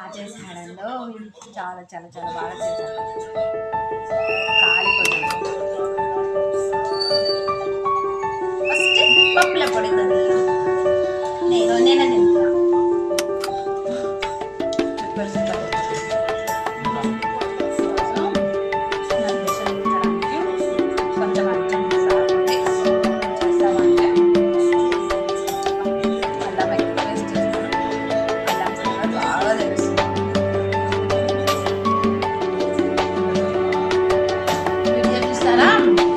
బాగా చేశాడంలో. చాలా చాలా చాలా బాగా చేశాడు. కాలిపోతుంది Thank you.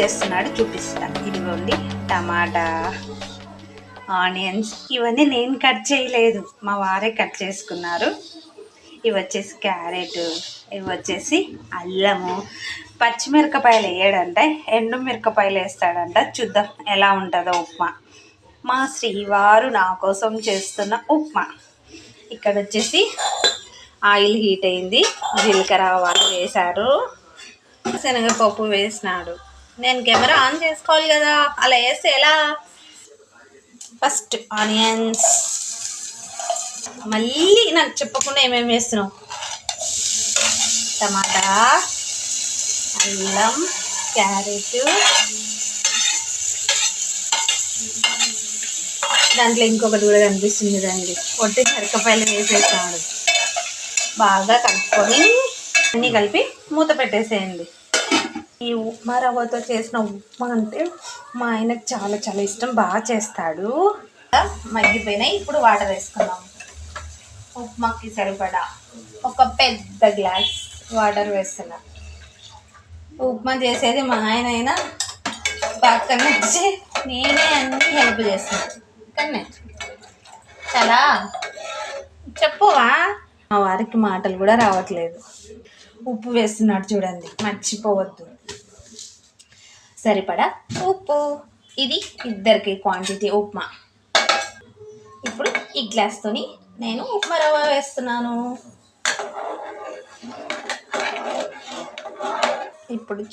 చేస్తున్నాడు చూపిస్తాను. ఇదిగోండి టమాటా ఆనియన్స్ ఇవన్నీ నేను కట్ చేయలేదు. మా వారే కట్ చేసుకున్నారు. ఇవి వచ్చేసి క్యారెట్ ఇవి వచ్చేసి అల్లము. పచ్చిమిరపకాయలు వేయడంట ఎండు మిరపకాయలు వేస్తాడంట. చూద్దాం ఎలా ఉంటుందో ఉప్మా. మా శ్రీవారు నా కోసం చేస్తున్న ఉప్మా. ఇక్కడ వచ్చేసి ఆయిల్ హీట్ అయింది. జీలకర్ర ఆవాలు వేశారు. శనగపప్పు వేసినాడు. నేను కెమెరా ఆన్ చేసుకోవాలి కదా. అలా వేస్తే ఎలా? First onions. మళ్ళీ నాకు చెప్పకుండా ఏమేమి వేస్తున్నావు? టమాటా అల్లం క్యారెట్. దాంట్లో ఇంకొకటి కూడా కనిపిస్తుంది కదండి. ఒట్టి మిరపకాయలు వేసేసాడు బాగా కలుపుకొని అన్నీ కలిపి మూత పెట్టేసేయండి. ఈ ఉప్మా రవ్వతో చేసిన ఉప్మా అంటే మా ఆయనకు చాలా చాలా ఇష్టం. బాగా చేస్తాడు. మగ్గిపోయినాయి. ఇప్పుడు వాటర్ వేసుకున్నాం ఉప్మాకి సరిపడా ఒక పెద్ద గ్లాస్ వాటర్ వేస్తున్నా. ఉప్మా చేసేది మా ఆయన అయినా పక్కన వచ్చి నేనే అన్ని హెల్ప్ చేస్తున్నాను కానీ చాలా. చెప్పువా మా వారికి మాటలు కూడా రావట్లేదు. ఉప్పు వేస్తున్నాడు చూడండి మర్చిపోవద్దు. సరిపడా? ఉప్పు. ఇది ఇద్దరికి క్వాంటిటీ ఉప్మా. ఇప్పుడు ఈ గ్లాస్తోని నేను ఉప్మా రవ్వ వేస్తున్నాను. ఇప్పుడు